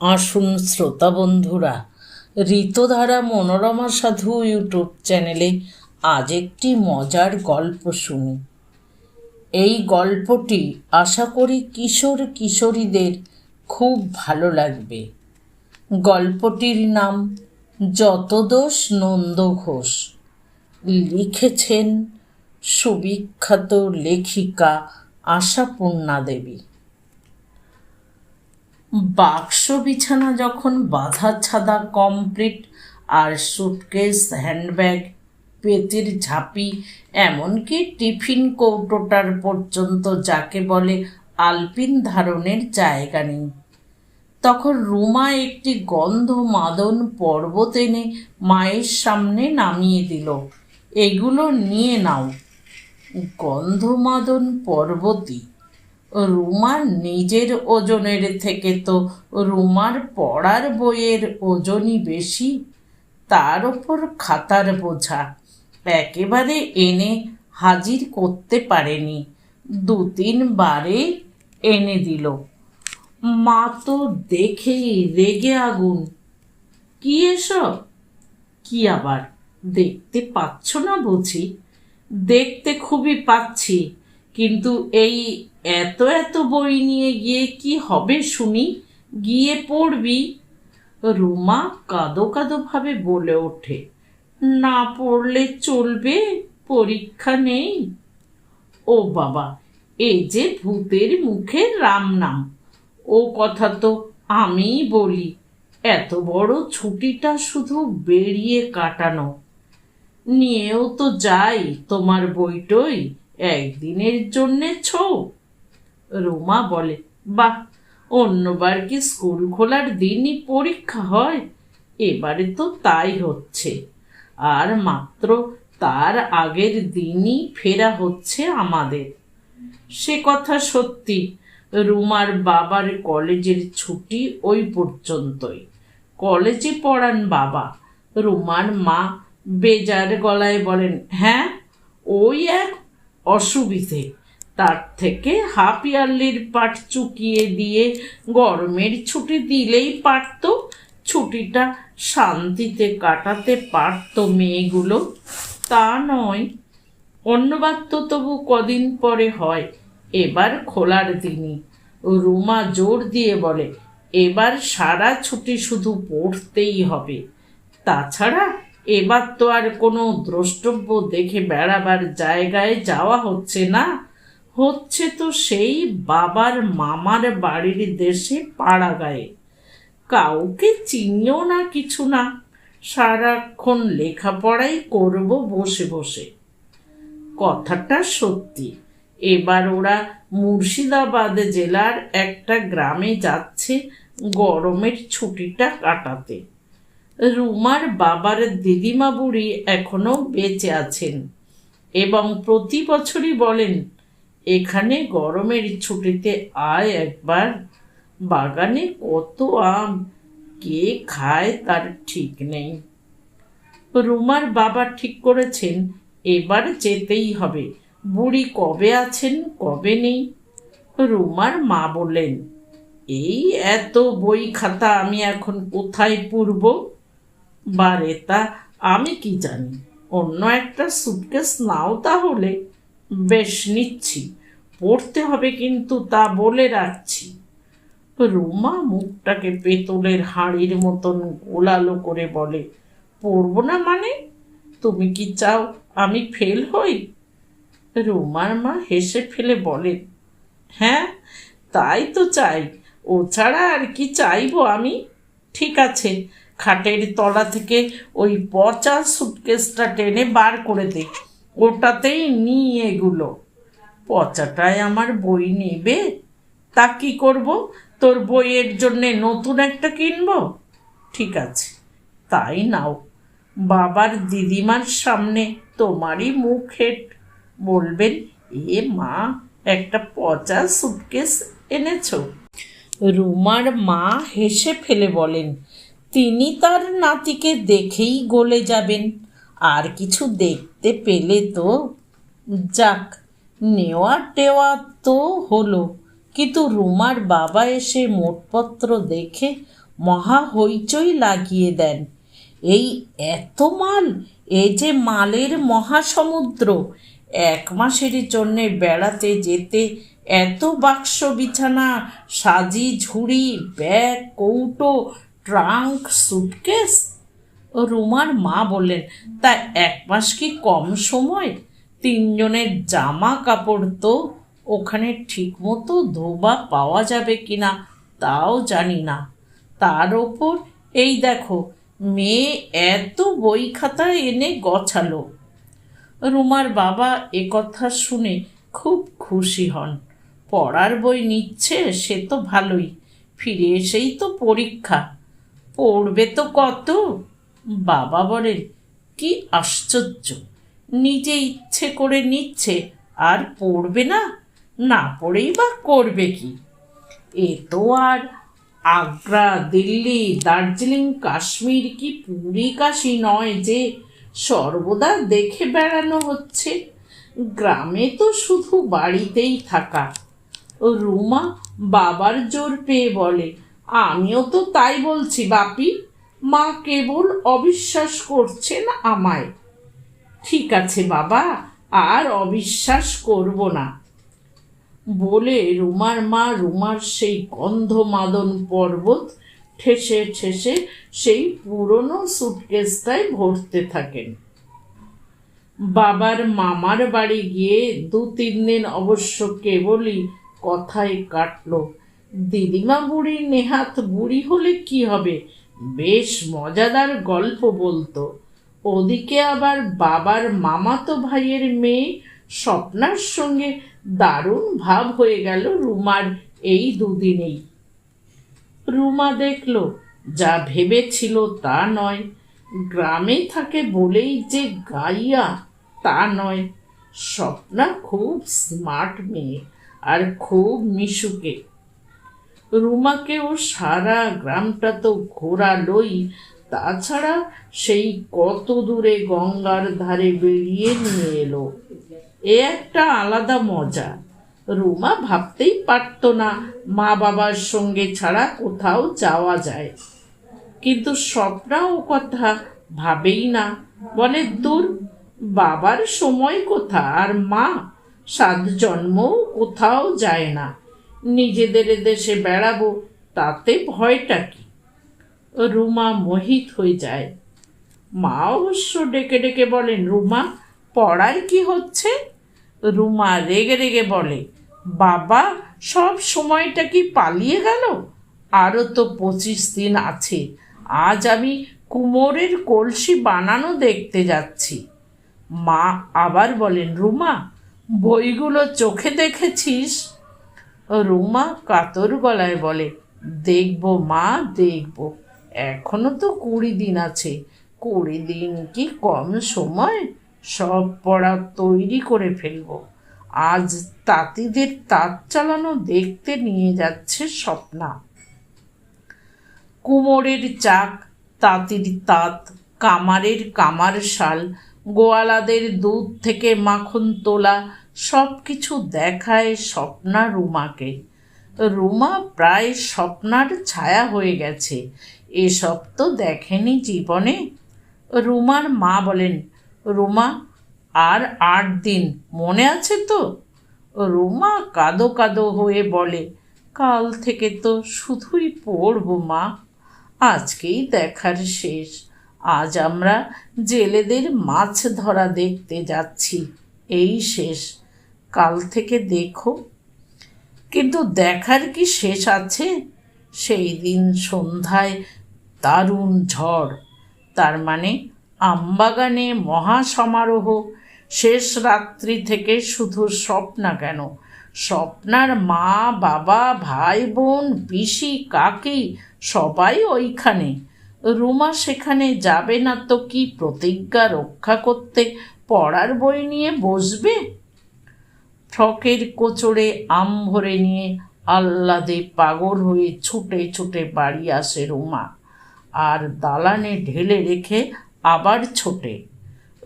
আসুন শ্রোতা বন্ধুরা, ঋতধারা মনোরমা সাধু ইউটিউব চ্যানেলে আজ একটি মজার গল্প শুনি। এই গল্পটি আশা করি কিশোর কিশোরীদের খুব ভালো লাগবে। গল্পটির নাম যতদোষ নন্দ ঘোষ। লিখেছেন সুবিখ্যাত লেখিকা আশাপূর্ণা দেবী। বাক্স বিছানা যখন বাঁধা ছাদা কমপ্লিট আর সুটকেস হ্যান্ডব্যাগ পেতির ঝাঁপি, এমনকি টিফিন কৌটোটার পর্যন্ত যাকে বলে আলপিন ধারণের জায়গা নেই। তখন রুমা একটি গন্ধ মাদন পর্বত এনে মায়ের সামনে নামিয়ে দিল। এগুলো নিয়ে নাও। গন্ধমাদন পর্বতী রুমার নিজের ওজনের থেকে তো রুমার পড়ার বইয়ের ওজনই বেশি, তার ওপর খাতার বোঝা। একেবারে এনে হাজির করতে পারেনি। দু তিনবারে এনে দিল। মা তো দেখেই রেগে আগুন। কি এসব? কি আবার? দেখতে পাচ্ছ না বুঝি? দেখতে খুবই পাচ্ছি। কিন্তু এই এত এত বই নিয়ে গিয়ে কি হবে শুনি? গিয়ে পড়বি। রুমা কাঁদো কাদো ভাবে বলে ওঠে। না পড়লে চলবে, পরীক্ষা নেই। ও বাবা, এ যে ভূতের মুখে রাম নাম ও কথা তো আমিই বলি। এত বড় ছুটিটা শুধু বেরিয়ে কাটানো। নিয়েও তো যাই তোমার বইটই। একদিনের জন্যে ছো, রুমা বলে। বাহ, অন্যবার কি স্কুল খোলার দিনই পরীক্ষা হয়? এবারে তো তাই হচ্ছে। আর মাত্র তার আগের দিনই ফেরা হচ্ছে আমাদের। সে কথা সত্যি, রুমার বাবার কলেজের ছুটি ওই পর্যন্তই। কলেজে পড়ান বাবা, রুমার মা বেজার গলায় বলেন হ্যাঁ ওই এক অসুবিধে। তার থেকে হাফ ইয়ারলির পাট চুকিয়ে দিয়ে গরমের ছুটি দিলেই পারত। ছুটিটা শান্তিতে কাটাতে পারত মেয়েগুলো। তা নয় অন্যবার তো তবু কদিন পরে হয়, এবার খোলার দিনই। রুমা জোর দিয়ে বলে, এবার সারা ছুটি শুধু পড়তেই হবে। তাছাড়া এবার তো আর কোনো দ্রষ্টব্য দেখে বেড়াবার জায়গায় যাওয়া হচ্ছে না। হচ্ছে তো সেই বাবার মামার বাড়ির দেশে পাড়া গায়ে। কাউকে চিনিও না কিছু না। সারাক্ষণ লেখাপড়াই করব বসে বসে। কথাটা সত্যি। এবার ওরা মুর্শিদাবাদ জেলার একটা গ্রামে যাচ্ছে গরমের ছুটিটা কাটাতে। রুমার বাবার দিদিমা বুড়ি এখনও বেঁচে আছেন এবং প্রতি বছরই বলেন, এখানে গরমের ছুটিতে আয় একবার। বাগানে কত আম, কে খায় তার ঠিক নেই। রুমার বাবা ঠিক করেছেন, এবার যেতেই হবে। বুড়ি কবে আছেন, কবে নেই? রুমার মা বললেন, এই এত বই খাতা আমি এখন কোথায় পূর্ব? বারে তা আমি কি জানি? অন্য একটা সুটকেস নাও তাহলে। বেশ, নিচ্ছি। পড়তে হবে কিন্তু তা বলে রাখছি। রুমা মুখটাকে পেতলের হাঁড়ির মতন গোলালো করে বলে পড়ব না মানে? তুমি কি চাও আমি ফেল হই? রুমার মা হেসে ফেলে বলেন হ্যাঁ তাই তো চাই। ও ছাড়া আর কি চাইব আমি? ঠিক আছে খাটের তলা থেকে ওই পচা সুটকেসটা টেনে বার করে দে। ওটাতেই নিই এগুলো। পচাটায় আমার বই নেবে? তা কি করব? তোর বইয়ের জন্যে নতুন একটা কিনব? ঠিক আছে, তাই নাও। বাবার দিদিমার সামনে তোমারই মুখ হেট। বলবেন, এ মা, একটা পচা সুটকেস এনেছো? রুমার মা হেসে ফেলে বলেন তিনি তার নাতিকে দেখেই গলে যাবেন। আর কিছু দেখতে পেলে তো, যাক নেওয়া টেওয়া তো হলো। কিন্তু রুমার বাবা এসে মোটপত্র দেখে মহা হইচই লাগিয়ে দেন। এই এত মাল, এ যে মালের মহাসমুদ্র! এক মাসের জন্যে বেড়াতে যেতে এত বাক্স বিছানা, সাজি ঝুড়ি, ব্যাগ, কৌটো ট্রাঙ্ক, সুটকেস? রুমার মা বললেন, তা এক মাস কি কম সময়? তিনজনের জামা কাপড় তো ওখানে ঠিকমতো ধোবা পাওয়া যাবে কিনা তাও জানি না। তার ওপর, এই দেখো, মেয়ে এত বই খাতা এনে গছালো। রুমার বাবা এ কথা শুনে খুব খুশি হন। পড়ার বই নিচ্ছে, সে তো ভালোই। ফিরে এসেই তো পরীক্ষা। পড়বে তো কত? বাবা বলেন, কি আশ্চর্য। নিজে ইচ্ছে করে নিচ্ছে, আর পড়বে না? না পড়েই বা করবে কি? এ তো আর আগ্রা, দিল্লি, দার্জিলিং, কাশ্মীর কি পুরী কাশি নয় যে সর্বদা দেখে বেড়ানো হচ্ছে। গ্রামে তো শুধু বাড়িতেই থাকা। রুমা বাবার জোর পেয়ে বলে আমিও তো তাই বলছি, বাপি। মা কেবল অবিশ্বাস করছেন আমায়। ঠিক আছে বাবা, আর অবিশ্বাস করব না। বলে রুমার মা রুমার সেই গন্ধমাদন পর্বত ঠেসে ঠেসে সেই পুরনো সুটকেসটায় ভরতে থাকেন। বাবার মামার বাড়ি গিয়ে দু তিন দিন অবশ্য কেবলই কথায় কাটলো। দিদিমা বুড়ি নেহাত বুড়ি হলে কি হবে? বেশ মজাদার গল্প বলতো। ওদিকে আবার বাবার মামাতো ভাইয়ের মেয়ে স্বপ্নার সঙ্গে দারুণ ভাব হয়ে গেল রুমার এই দুদিনেই। রুমা দেখল, যা ভেবেছিল তা নয়। গ্রামে থাকে বলেই যে গাইয়া, তা নয়। স্বপ্না খুব স্মার্ট মেয়ে আর খুব মিশুকে। রুমাকেও সারা গ্রামটা তো ঘোরালোই। তাছাড়া সেই কত দূরে গঙ্গার ধারে বেরিয়ে নিয়ে এলো। এ একটা আলাদা মজা। রুমা ভাবতেই পারত না মা বাবার সঙ্গে ছাড়া কোথাও যাওয়া যায়। কিন্তু স্বপ্নাও কথা ভাবেই না। বলে, দূর, বাবার সময় কোথা? আর মা, সাত জন্মও কোথাও যায় না। নিজেদের দেশে বেড়াবো, তাতে ভয়টা কি? রুমা মোহিত হয়ে যায়। মা অবশ্য ডেকে ডেকে বলেন, রুমা, পড়ায় কি হচ্ছে? রুমা রেগে রেগে বলে, বাবা, সব সময়টা কি পালিয়ে গেল? আরও তো পঁচিশ দিন আছে। আজ আমি কুমোরের কলসি বানানো দেখতে যাচ্ছি। মা আবার বলেন, রুমা, বইগুলো চোখে দেখেছিস? রুমা কাতর গলায় বলে, দেখব মা, দেখব। এখনও তো কুড়ি দিন আছে। কুড়ি দিন কি কম সময়? সব পড়া তৈরি করে ফেলব। আজ তাঁতিদের তাঁত চালানো দেখতে নিয়ে যাচ্ছে স্বপ্না। কুমোরের চাক, তাঁতির তাঁত, কামারের কামার শাল গোয়ালাদের দুধ থেকে মাখন তোলা সব কিছু দেখায় স্বপ্না রুমাকে। রুমা প্রায় স্বপ্নার ছায়া হয়ে গেছে। এসব তো দেখেনি জীবনে। রুমার মা বলেন, রুমা, আর আট দিন মনে আছে তো? রুমা কাদো কাদো হয়ে বলে, কাল থেকে তো শুধুই পড়ব মা। আজকেই দেখার শেষ। আজ আমরা জেলেদের মাছ ধরা দেখতে যাচ্ছি। এই শেষ। কাল থেকে দেখো। কিন্তু দেখার কি শেষ আছে? সেই দিন সন্ধ্যায় দারুণ ঝড়। তার মানে আমবাগানে মহাসমারোহ। শেষ রাত্রি থেকে শুধু স্বপ্না কেন? স্বপ্নার মা, বাবা, ভাই, বোন, পিসি, কাকি, সবাই ওইখানে। রুমা সেখানে যাবে না তো কি প্রতিজ্ঞা রক্ষা করতে? পড়ার বই নিয়ে বসবে? ফ্রকের কোচড়ে আম ভরে নিয়ে আহ্লাদে পাগল হয়ে ছুটে ছুটে বাড়ি আসে রুমা। আর দালানে ঢেলে রেখে আবার ছোটে।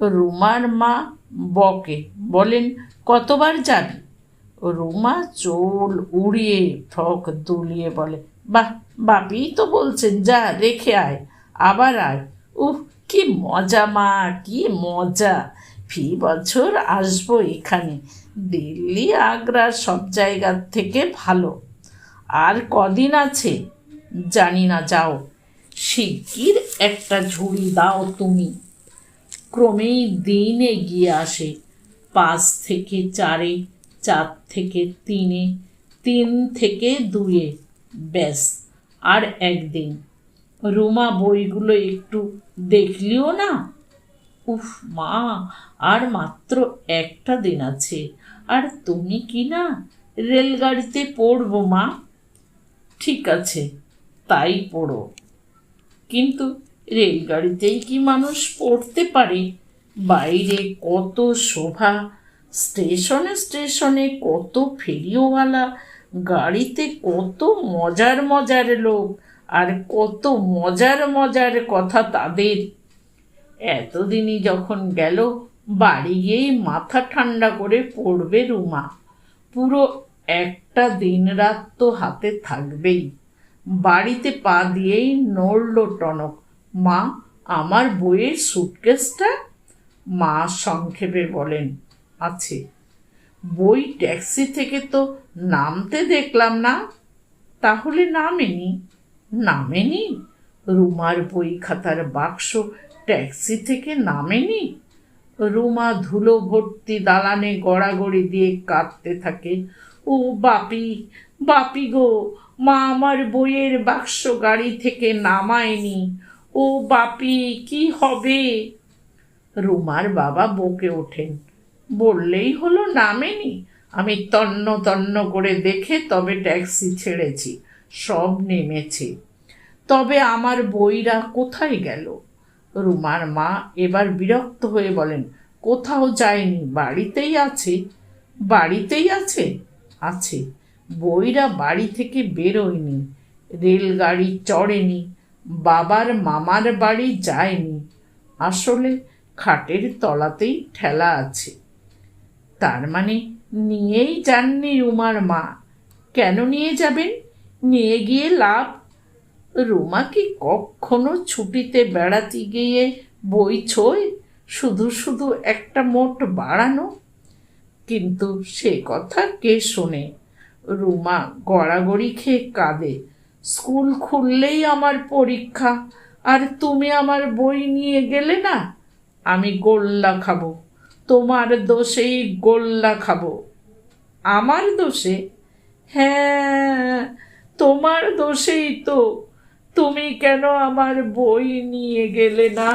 রুমার মা বকে, বলেন, কতবার যাবি? রুমা চোল উড়িয়ে ফ্রক দুলিয়ে বলে, বাহ, বাপি তো বলছেন, যা, রেখে আয়, আবার আয়। উহ, কি মজা মা, কি মজা, ফি বছর আসব এখানে দিল্লি, আগ্রা সব জায়গার থেকে ভালো। আর কদিন আছে? জানি না, যাও। শিগগির একটা ঝুড়ি দাও তুমি। ক্রমেই দিন এগিয়ে আসে। পাঁচ থেকে চারে, চার থেকে তিনে, তিন থেকে দুয়ে। ব্যাস, আর একদিন। রুমা বইগুলো একটু দেখলিও না? উফ মা, আর মাত্র একটা দিন আছে। আর তুমি কি না রেলগাড়িতে পড়ব মা? ঠিক আছে, তাই পড়ো। কিন্তু রেলগাড়িতেই কি মানুষ পড়তে পারে? বাইরে কত শোভা, স্টেশনে স্টেশনে কত ফেরিওয়ালা, গাড়িতে কত মজার মজার লোক, আর কত মজার মজার কথা তাদের। এতদিনই যখন গেল, বাড়ি গিয়েই মাথা ঠান্ডা করে পড়বে রুমা। পুরো একটা দিন রাত তো হাতে থাকবেই। বাড়িতে পা দিয়েই নড়ল টনক। মা, আমার বইয়ের সুটকেসটা? মা সংক্ষেপে বলেন, আছে। বই ট্যাক্সি থেকে তো নামতে দেখলাম না। তাহলে নামেনি? নামেনি? রুমার বই খাতার বাক্স ট্যাক্সি থেকে নামেনি? রুমা ধুলো ভর্তি দালানে গড়াগড়ি দিয়ে কাঁদতে থাকে। ও বাপি বাপি গো, মা আমার বইয়ের বাক্স গাড়ি থেকে নামায়নি। ও বাপি, কি হবে? রুমার বাবা বকে ওঠেন। বললেই হলো নামেনি। আমি তন্ন তন্ন করে দেখে তবে ট্যাক্সি ছেড়েছি, সব নেমেছে। তবে আমার বইরা কোথায় গেল? রুমার মা এবার বিরক্ত হয়ে বলেন, কোথাও যায়নি, বাড়িতেই আছে বাড়িতেই আছে? আছে। বইরা বাড়ি থেকে বেরোয়নি, রেলগাড়ি চড়েনি, বাবার মামার বাড়ি যায়নি, আসলে খাটের তলাতেই ঠেলা আছে। তার মানে নিয়েই যাননি রুমার মা। কেন নিয়ে যাবেন? নিয়ে গিয়ে লাভ রুমা কি কখনো ছুটিতে বেড়াতে গিয়ে বই ছোয় শুধু শুধু একটা মোট বাড়ানো? কিন্তু সে কথা কে শোনে? রুমা গড়াগড়ি খেয়ে কাঁদে। স্কুল খুললেই আমার পরীক্ষা। আর তুমি আমার বই নিয়ে গেলে না? আমি গোল্লা খাব। তোমার দোষেই গোল্লা খাব। আমার দোষে? হ্যাঁ তোমার দোষেই তো তুমি কেন আমার বই নিয়ে গেলে না?